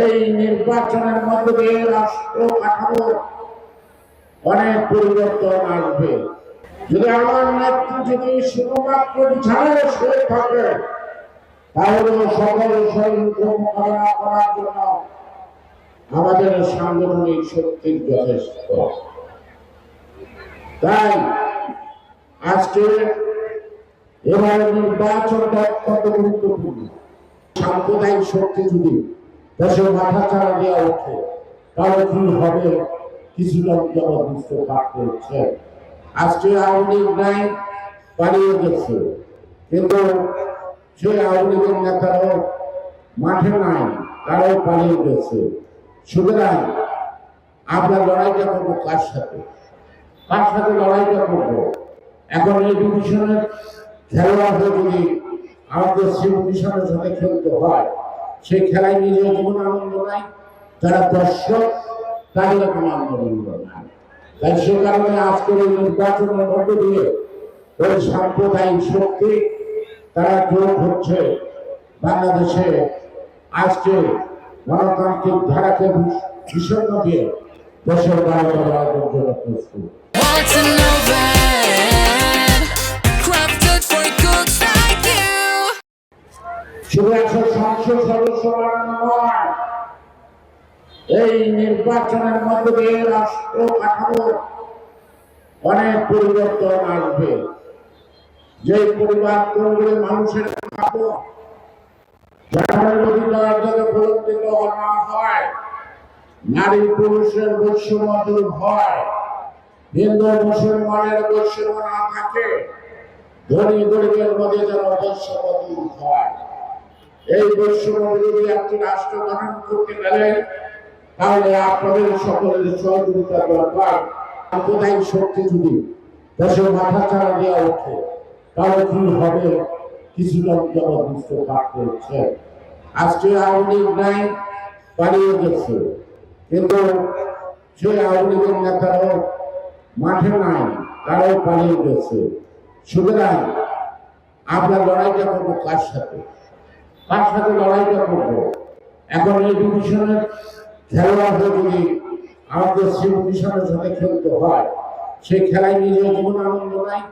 এই নির্বাচনের মধ্য দিয়ে রাষ্ট্র কাঠামো অনেক পরিবর্তন আসবে। যদি আমার নেত্রী যদি শুধুমাত্র বিছানায় শুয়ে থাকে, তাহলে সকল ষড়যন্ত্র মোকাবেলা করার জন্য আমাদের সাংগঠনিক শক্তির যথেষ্ট। তাই আজকে এবার নির্বাচনটা অত্যন্ত গুরুত্বপূর্ণ। সাম্প্রদায়িক শক্তি যদি দেশের মাথা চাড়া দেওয়া ওঠে। তাহলে কি হবে? কিছু লোক বুঝতে পারছে আজকে আওয়ামী লীগ নাই, পালিয়ে গেছে। কিন্তু সেই আওয়ামী লীগের নেতারাও মাঠে নাই, তারাও পালিয়ে গেছে। সুতরাং আমরা লড়াইটা করব কার সাথে? কার সাথে লড়াইটা করব? এখন এই ডিভিশনের খেলোয়াড় হয়ে যদি আমাদের সেই ডিভিশনের সাথে খেলতে হয় সেই খেলায় নিজের জীবন আনন্দ নাই, যারা দর্শক তাদের কোনো আনন্দ নাই। তাই সে কারণে আজকের এই নির্বাচনের দিয়ে ওই সাম্প্রদায়িক শক্তি, তারা যোগ হচ্ছে বাংলাদেশে আজকে গণতান্ত্রিক ধারাকে বিষণ্ণ দিয়ে দেশের জন্য প্রস্তুত। এই নির্বাচনের মধ্য দিয়ে রাষ্ট্র অনেক পরিবর্তন আসবে। যে পরিবর্তনগুলি মানুষের নারী পুরুষের বৈষম্য দূর হয়, হিন্দু মুসলমানের বৈষম্য থাকে, ধনী মধ্যে যেন বৈষম্য হয়। এই বৈষম্য বিরোধী একটি রাষ্ট্র গঠন করতে গেলে তাহলে আপনাদের সকলের সহযোগিতা দরকার। সাম্প্রদায়িক শক্তি যদি দেশের মাথা চাড়া দেওয়া ওঠে, তাহলে কি হবে? কিছু লোক যেমন বুঝতে পারছে আজকে আওয়ামী নাই, পালিয়ে গেছে। কিন্তু সেই আওয়ামী লীগের মাঠে নাই, তারাও পালিয়ে গেছে। সুতরাং আমরা লড়াইটা করব কার সাথে? কার সাথে লড়াইটা করব। এখন এই ডিভিশনের খেলোয়াড় হয়ে যদি আমাদের সেই ডিভিশনের সাথে খেলতে হয়, সেই খেলায় নিজের জীবন আনন্দ নাই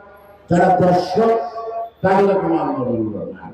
তারা দর্শক তাদের কোনো আনন্দ নাই।